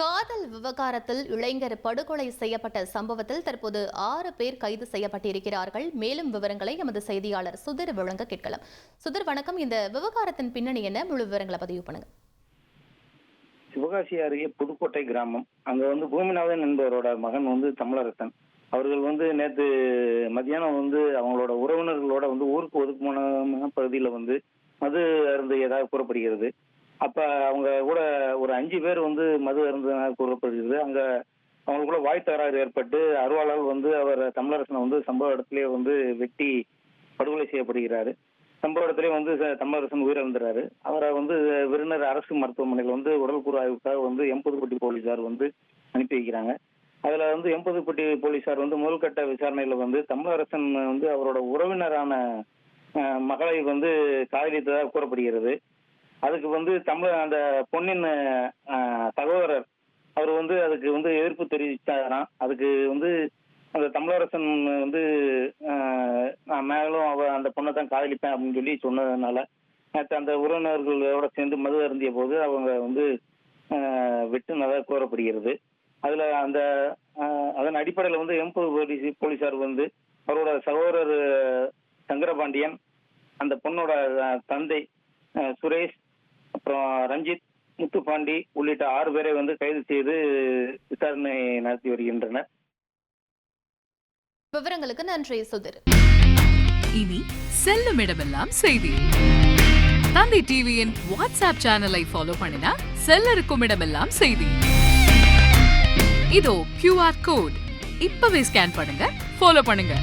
காதல் விவகாரத்தில் இளைஞர் படுகொலை செய்யப்பட்ட சம்பவத்தில் தற்போது ஆறு பேர் கைது செய்யப்பட்டிருக்கிறார்கள். மேலும் விவரங்களை எமது செய்தியாளர் சுதர் வழங்க கேட்கலாம். சுதர் வணக்கம். இந்த விவகாரத்தின் பின்னணி என்ன? முழு விவரங்களை பதிவு பண்ணுங்க. சிவகாசி அருகே புதுக்கோட்டை கிராமம். அங்க வந்து பூமிநாதன் என்பவரோட மகன் வந்து தமிழரசன். அவர்கள் வந்து நேற்று மத்தியானம் வந்து அவங்களோட உறவினர்களோட வந்து ஊருக்கு ஒதுக்குமான பகுதியில வந்து மது அருந்து ஏதாவது கூறப்படுகிறது. அப்ப அவங்க கூட அஞ்சு பேர் வந்து மது அருந்ததாக கூறப்படுகிறது. அங்க அவங்களுக்குள்ள வாய் தகராறு ஏற்பட்டு அருவாளால் வந்து அவர் தமிழரசனை வந்து சம்பவ இடத்திலே வந்து வெட்டி படுகொலை செய்யப்படுகிறாரு. சம்பவ இடத்திலே வந்து ச- தமிழரசன் உயிரிழந்துறாரு. அவரை வந்து விருந்தர் அரசு மருத்துவமனையில் வந்து உடல்கூறு ஆய்வுக்காக வந்து எம்பதுப்பட்டி போலீசார் வந்து அனுப்பி வைக்கிறாங்க. அதுல வந்து எம்பதுப்பட்டி போலீசார் வந்து முதல்கட்ட விசாரணையில வந்து தமிழரசன் வந்து அவரோட உறவினரான மகளை வந்து காதலித்ததாக கூறப்படுகிறது. அதுக்கு வந்து தமிழ் அந்த பொண்ணின் சகோதரர் அவர் வந்து அதுக்கு வந்து எதிர்ப்பு தெரிவித்தாராம் அதுக்கு வந்து அந்த தமிழரசன் வந்து நான் மேலும் அவ அந்த பொண்ணை தான் காதலிப்பேன் அப்படின்னு சொல்லி சொன்னதுனால நேற்று அந்த உறவினர்களோட சேர்ந்து மது அருந்திய போது அவங்க வந்து வெட்டுனதாக கூறப்படுகிறது அதில் அந்த அதன் அடிப்படையில் வந்து எம்பது போலீஸ் போலீசார் வந்து அவரோட சகோதரர் சங்கரபாண்டியன் அந்த பொண்ணோட தந்தை சுரேஷ் அப்புறம் ரஞ்சித் முத்துப்பாண்டி உள்ளிட்ட ஆறு பேரை வந்து கைது செய்து விசாரணை நடத்தி வருகின்றனர். விவரங்களுக்கு நன்றி சுதர். இனி செல்லும் இடமெல்லாம் செய்தி. தந்தை டிவியின் வாட்ஸ்அப் சேனலை ஃபாலோ பண்ணினா செல்ல இருக்கும் இடமெல்லாம் செய்தி. இதோ கியூஆர் கோட் இப்பவே ஸ்கேன் பண்ணுங்க ஃபாலோ பண்ணுங்க.